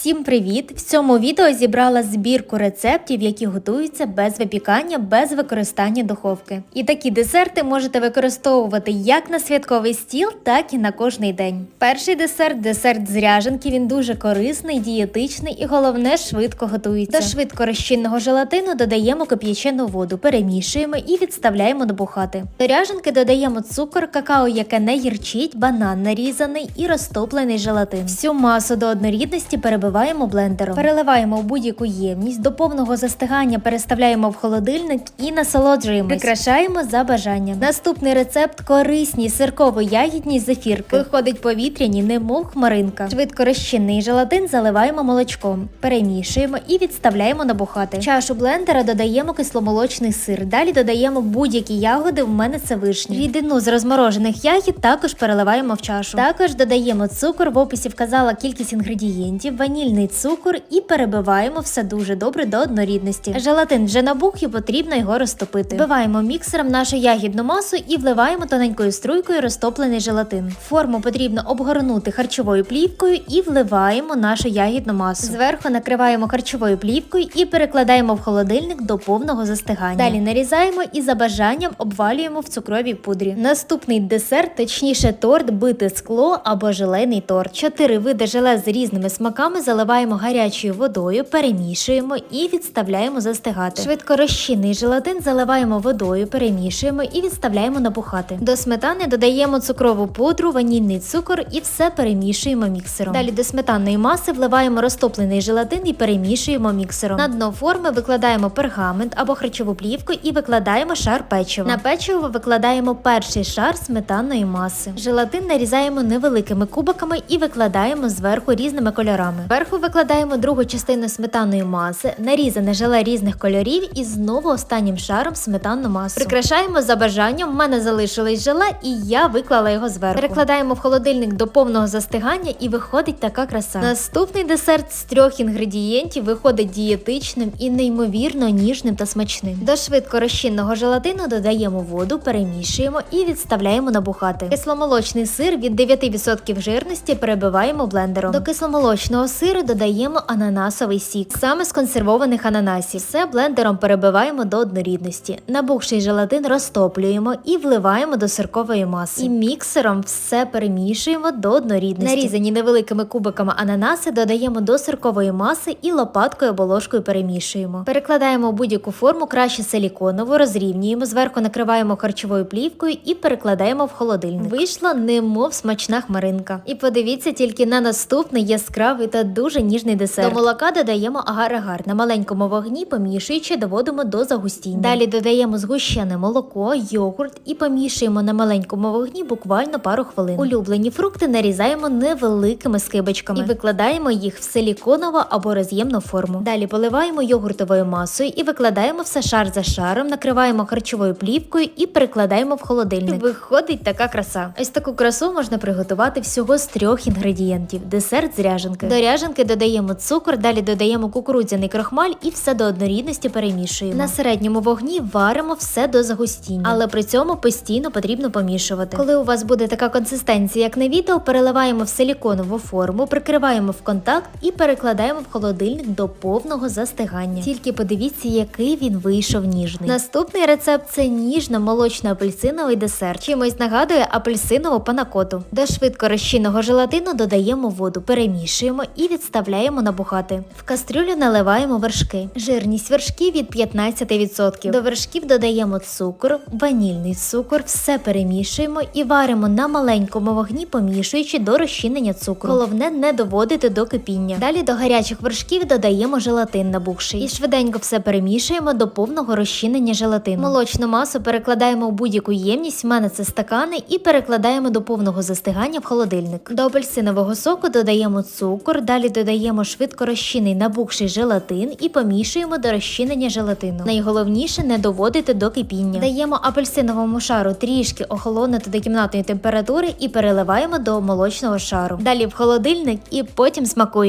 Всім привіт! В цьому відео зібрала збірку рецептів, які готуються без випікання, без використання духовки. І такі десерти можете використовувати як на святковий стіл, так і на кожний день. Перший десерт десерт з ряженки. Він дуже корисний, дієтичний і головне швидко готується. До швидко розчинного желатину додаємо кип'ячену воду, перемішуємо і відставляємо набухати. До ряженки додаємо цукор, какао, яке не гірчить, банан нарізаний і розтоплений желатин. Всю масу до однорідності перебиваємо блендером. Переливаємо в будь-яку ємність, до повного застигання переставляємо в холодильник і насолоджуємось. Прикрашаємо за бажанням. Наступний рецепт корисні сирково-ягідні зефірки. Виходить повітряні, немов хмаринка. Швидко розчинний желатин заливаємо молочком, перемішуємо і відставляємо набухати. В чашу блендера додаємо кисломолочний сир. Далі додаємо будь-які ягоди. В мене це вишні. Рідину з розморожених ягід також переливаємо в чашу. Також додаємо цукор. В описі вказала кількість інгредієнтів, ванільний цукор і перебиваємо все дуже добре до однорідності. Желатин вже набух і потрібно його розтопити. Збиваємо міксером нашу ягідну масу і вливаємо тоненькою струйкою розтоплений желатин. Форму потрібно обгорнути харчовою плівкою і вливаємо нашу ягідну масу. Зверху накриваємо харчовою плівкою і перекладаємо в холодильник до повного застигання. Далі нарізаємо і за бажанням обвалюємо в цукровій пудрі. Наступний десерт, точніше торт, бите скло або желейний торт. Чотири види желе з різними смаками заливаємо гарячою водою, перемішуємо і відставляємо застигати. Швидко розчинний желатин заливаємо водою, перемішуємо і відставляємо набухати. До сметани додаємо цукрову пудру, ванільний цукор і все перемішуємо міксером. Далі до сметанної маси вливаємо розтоплений желатин і перемішуємо міксером. На дно форми викладаємо пергамент або харчову плівку і викладаємо шар печива. На печиво викладаємо перший шар сметанної маси. Желатин нарізаємо невеликими кубиками і викладаємо зверху різними кольорами. Зверху викладаємо другу частину сметанної маси, нарізане желе різних кольорів і знову останнім шаром сметанну масу. Прикрашаємо за бажанням. В мене залишилось желе, і я виклала його зверху. Перекладаємо в холодильник до повного застигання і виходить така краса. Наступний десерт з трьох інгредієнтів виходить дієтичним і неймовірно ніжним та смачним. До швидко розчинного желатину додаємо воду, перемішуємо і відставляємо набухати. Кисломолочний сир від 9% жирності перебиваємо блендером. До кисломолочного сиру додаємо ананасовий сік, саме з консервованих ананасів. Все блендером перебиваємо до однорідності. Набухший желатин розтоплюємо і вливаємо до сиркової маси. І міксером все перемішуємо до однорідності. Нарізані невеликими кубиками ананаси додаємо до сиркової маси і лопаткою або ложкою перемішуємо. Перекладаємо в будь-яку форму, краще силіконову, розрівнюємо, зверху накриваємо харчовою плівкою і перекладаємо в холодильник. Вийшла немов смачна хмаринка. І подивіться тільки на наступний яскравий та дуже ніжний десерт. До молока додаємо агар-агар. На маленькому вогні помішуючи, доводимо до загустіння. Далі додаємо згущене молоко, йогурт і помішуємо на маленькому вогні буквально пару хвилин. Улюблені фрукти нарізаємо невеликими скибочками і викладаємо їх в силіконову або роз'ємну форму. Далі поливаємо йогуртовою масою і викладаємо все шар за шаром, накриваємо харчовою плівкою і перекладаємо в холодильник. І виходить така краса. Ось таку красу можна приготувати всього з трьох інгредієнтів: десерт з ряженки. До ряженки додаємо цукор, далі додаємо кукурудзяний крохмаль і все до однорідності перемішуємо. На середньому вогні варимо все до загустіння, але при цьому постійно потрібно помішувати. Коли у вас буде така консистенція, як на відео, переливаємо в силіконову форму, прикриваємо в контакт і перекладаємо в холодильник до повного застигання. Тільки подивіться, який він вийшов ніжний. Наступний рецепт це ніжно-молочно-апельсиновий десерт. Чимось нагадує апельсинову панакоту. До швидко розчинного желатину додаємо воду, перемішуємо і відставляємо набухати. В кастрюлю наливаємо вершки. Жирність вершків від 15%. До вершків додаємо цукор, ванільний цукор, все перемішуємо і варимо на маленькому вогні, помішуючи до розчинення цукру. Головне не доводити до кипіння. Далі до гарячих вершків додаємо желатин набухший і швиденько все перемішуємо до повного розчинення желатину. Молочну масу перекладаємо в будь-яку ємність. В мене це стакани, і перекладаємо до повного застигання в холодильник. До апельсинового соку додаємо цукор, далі додаємо швидко розчинний набухший желатин і помішуємо до розчинення желатину. Найголовніше не доводити до кипіння. Даємо апельсиновому шару трішки охолонути до кімнатної температури і переливаємо до молочного шару. Далі в холодильник і потім смакуємо.